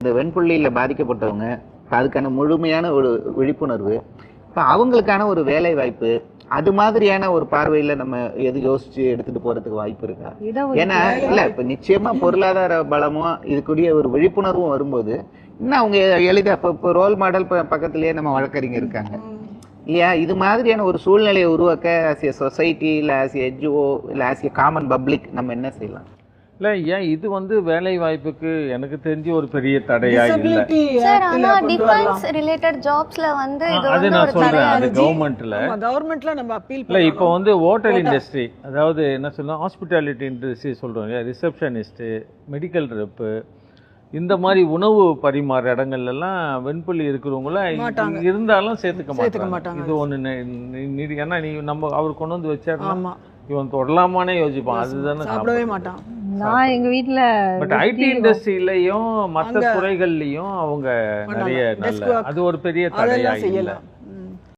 இந்த வெண்புள்ளியில் பாதிக்கப்பட்டவங்க அதுக்கான முழுமையான ஒரு விழிப்புணர்வு இப்போ அவங்களுக்கான ஒரு வேலை வாய்ப்பு அது மாதிரியான ஒரு பார்வையில நம்ம எது யோசிச்சு எடுத்துட்டு போறதுக்கு வாய்ப்பு இருக்கா? ஏன்னா இல்ல இப்ப நிச்சயமா பொருளாதார பலமும் இதுக்குரிய ஒரு விழிப்புணர்வும் வரும்போது இன்னும் அவங்க எளிதா இப்ப இப்போ ரோல் மாடல் பக்கத்திலேயே நம்ம வழக்கறிஞர் இருக்காங்க. இல்லையா? இது மாதிரியான ஒரு சூழ்நிலையை உருவாக்க ஆஸ் ஏ சொசைட்டி இல்ல ஆஸ் ஏ என்ஜிஓ இல்ல ஆஸ் ஏ காமன் பப்ளிக் நம்ம என்ன செய்யலாம்? இல்லை ஏன் இது வந்து வேலை வாய்ப்புக்கு எனக்கு தெரிஞ்சு ஒரு பெரிய தடையா இல்லை. சார் ஆனா டிஃபென்ஸ் ரிலேட்டட் ஜாப்ஸ்ல வந்து இது அது நான் சொல்றேன் தடையா அது இருக்கு கவர்மெண்ட்ல கவர்மெண்ட்ல நம்ம அப்பீல் இல்லை இப்போ வந்து ஹோட்டல் இண்டஸ்ட்ரி அதாவது என்ன சொல்லலாம் ஹாஸ்பிட்டாலிட்டி இண்டஸ்ட்ரி சொல்கிறோம் ரிசப்ஷனிஸ்ட்டு மெடிக்கல் ரெப்பு இந்த மாதிரி உணவு பரிமாற இடங்கள்ல எல்லாம் வெண்புள்ளி இருக்கிறவங்கள. இருந்தாலும் சேர்த்துக்க மாட்டாங்க. இது ஒன்று ஏன்னா நீ நம்ம அவர் கொண்டு வந்து வச்சாருன்னா இவன் தொடலாமானே யோசிப்பான். அதுதானே சாப்பிடவே மாட்டான். நான் எங்க வீட்ல பட் ஐடி இண்டஸ்ட்ரியிலையும் மற்ற அங்க துறைகள்லையும் அவங்க. நிறைய. அது ஒரு பெரிய தடையா செய்யலாம்